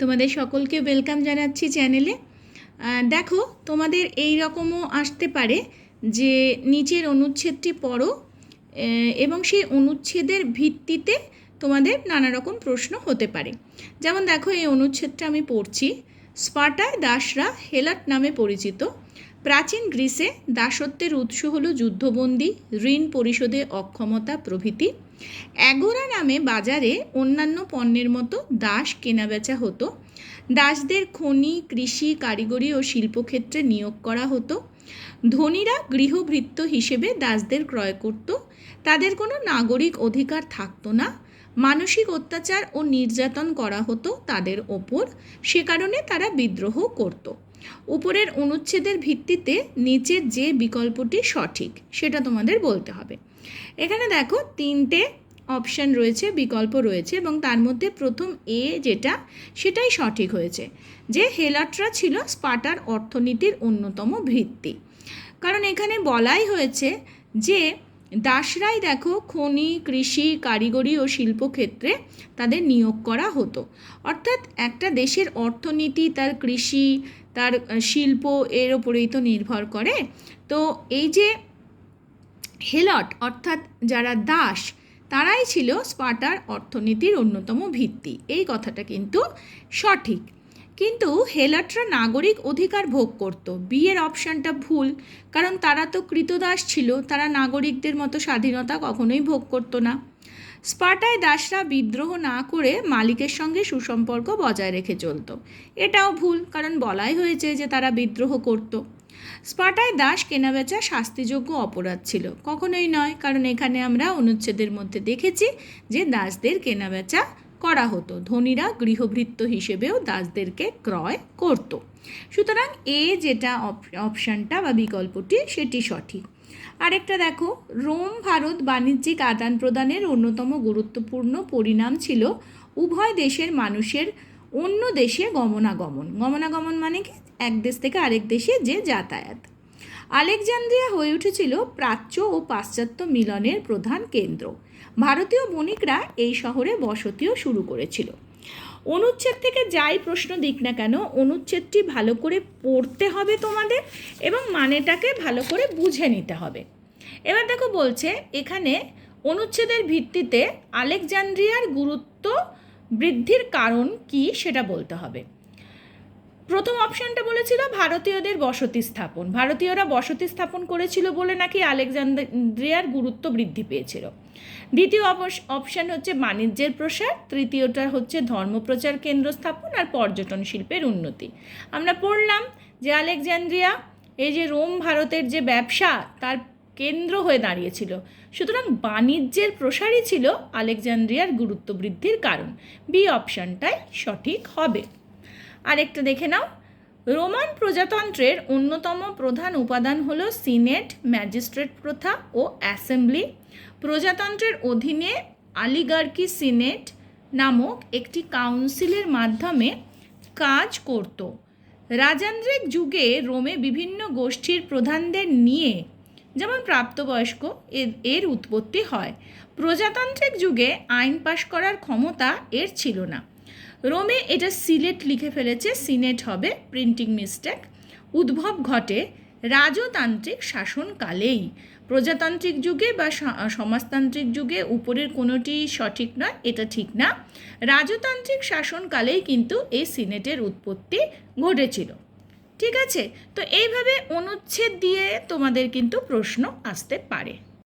তোমাদের সকলকে ওয়েলকাম জানাচ্ছি চ্যানেলে দেখো, তোমাদের এই রকমও আসতে পারে যে নিচের অনুচ্ছেদটি পড়ো এবং সেই অনুচ্ছেদের ভিত্তিতে তোমাদের নানা রকম প্রশ্ন হতে পারে। যেমন দেখো, এই অনুচ্ছেদটা আমি পড়ছি, স্পাটায় দাসরা হেলাট নামে পরিচিত। প্রাচীন গ্রিসে দাসত্বের উৎস হলো যুদ্ধবন্দী, ঋণ পরিশোধে অক্ষমতা প্রভৃতি। অ্যাগোরা নামে বাজারে অন্যান্য পণ্যের মতো দাস কেনাবেচা হতো। দাসদের খনি, কৃষি, কারিগরি ও শিল্পক্ষেত্রে নিয়োগ করা হতো। ধনীরা গৃহভৃত্য হিসেবে দাসদের ক্রয় করত। তাদের কোনো নাগরিক অধিকার থাকতো না। মানসিক অত্যাচার ও নির্যাতন করা হতো তাদের ওপর। সে কারণে তারা বিদ্রোহ করত। উপরের অনুচ্ছেদের ভিত্তিতে নিচের যে বিকল্পটি সঠিক, সেটা তোমাদের বলতে হবে। এখানে দেখো তিনটে অপশান রয়েছে, বিকল্প রয়েছে এবং তার মধ্যে প্রথম এ যেটা, সেটাই সঠিক হয়েছে, যে হেলাট্রা ছিল স্পাটার অর্থনীতির অন্যতম ভিত্তি। কারণ এখানে বলাই হয়েছে যে দাসরাই দেখো খনি, কৃষি, কারিগরি ও শিল্পক্ষেত্রে তাদের নিয়োগ করা হতো। অর্থাৎ একটা দেশের অর্থনীতি, তার কৃষি, তার শিল্প এর ওপরেই তো নির্ভর করে। তো এই যে হেলট, অর্থাৎ যারা দাস, তারাই ছিল স্পার্টার অর্থনীতির অন্যতম ভিত্তি। এই কথাটা কিন্তু সঠিক। কিন্তু হেলাটরা নাগরিক অধিকার ভোগ করত। বিয়ের অপশানটা ভুল, কারণ তারা তো কৃতদাস ছিল, তারা নাগরিকদের মতো স্বাধীনতা কখনোই ভোগ করতো না। স্পার্টায় দাসরা বিদ্রোহ না করে মালিকের সঙ্গে সুসম্পর্ক বজায় রেখে চলতো। এটাও ভুল, কারণ বলাই হয়েছে যে তারা বিদ্রোহ করতো। স্পার্টায় দাস কেনাবেচা শাস্তিযোগ্য অপরাধ ছিল। কখনোই নয়, কারণ এখানে আমরা অনুচ্ছেদের মধ্যে দেখেছি যে দাসদের কেনাবেচা করা হতো। ধনীরা গৃহভৃত্য হিসেবেও দাসদেরকে ক্রয় করত। সুতরাং এ যেটা অপশানটা বা বিকল্পটি, সেটি সঠিক। আরেকটা দেখো, রোম ভারত বাণিজ্যিক আদান প্রদানের অন্যতম গুরুত্বপূর্ণ পরিণাম ছিল উভয় দেশের মানুষের অন্য দেশে গমনাগমন। গমনাগমন মানে কি? এক দেশ থেকে আরেক দেশে যে যাতায়াত। আলেকজান্দ্রিয়া হয়ে উঠেছিল প্রাচ্য ও পাশ্চাত্য মিলনের প্রধান কেন্দ্র। ভারতীয় বণিকরা এই শহরে বসতিও শুরু করেছিল। অনুচ্ছেদ থেকে যাই প্রশ্ন দিক না কেন, অনুচ্ছেদটি ভালো করে পড়তে হবে তোমাদের এবং মানেটাকে ভালো করে বুঝে নিতে হবে। এবার দেখো বলছে, এখানে অনুচ্ছেদের ভিত্তিতে আলেকজান্দ্রিয়ার গুরুত্ব বৃদ্ধির কারণ কি সেটা বলতে হবে। প্রথম অপশানটা বলেছিল ভারতীয়দের বসতি স্থাপন। ভারতীয়রা বসতি স্থাপন করেছিল বলে নাকি আলেকজান্দ্রিয়ার গুরুত্ব বৃদ্ধি পেয়েছিল। দ্বিতীয় অপশান হচ্ছে বাণিজ্যের প্রসার, তৃতীয়টা হচ্ছে ধর্মপ্রচার কেন্দ্র স্থাপন আর পর্যটন শিল্পের উন্নতি। আমরা পড়লাম যে আলেকজান্দ্রিয়া, এই যে রোম ভারতের যে ব্যবসা, তার কেন্দ্র হয়ে দাঁড়িয়েছিল। সুতরাং বাণিজ্যের প্রসারই ছিল আলেকজান্দ্রিয়ার গুরুত্ব বৃদ্ধির কারণ। বি অপশানটাই সঠিক হবে। আরেকটা দেখে নাও। রোমান প্রজাতন্ত্রের অন্যতম প্রধান উপাদান হল সিনেট, ম্যাজিস্ট্রেট প্রথা ও অ্যাসেম্বলি। প্রজাতন্ত্রের অধীনে আলিগার্কি সিনেট নামক একটি কাউন্সিলের মাধ্যমে কাজ করত। রাজান্দ্রিক যুগে রোমে বিভিন্ন গোষ্ঠীর প্রধানদের নিয়ে, যেমন প্রাপ্তবয়স্ক এর এর উৎপত্তি হয়। প্রজাতান্ত্রিক যুগে আইন পাশ করার ক্ষমতা এর ছিল না। রোমে এটা সিলেট লিখে ফেলেছে, সিনেট হবে প্রিন্টিং মিস্টেক উদ্ভব ঘটে রাজতান্ত্রিক শাসনকালেই। প্রজাতান্ত্রিক যুগে বা সমাজতান্ত্রিক যুগে উপরের কোনোটি সঠিক নয়, এটা ঠিক না। রাজতান্ত্রিক শাসনকালেই কিন্তু এই সিনেটের উৎপত্তি ঘটেছিল। ঠিক আছে? তো এইভাবে অনুচ্ছেদ দিয়ে তোমাদের কিন্তু প্রশ্ন আসতে পারে।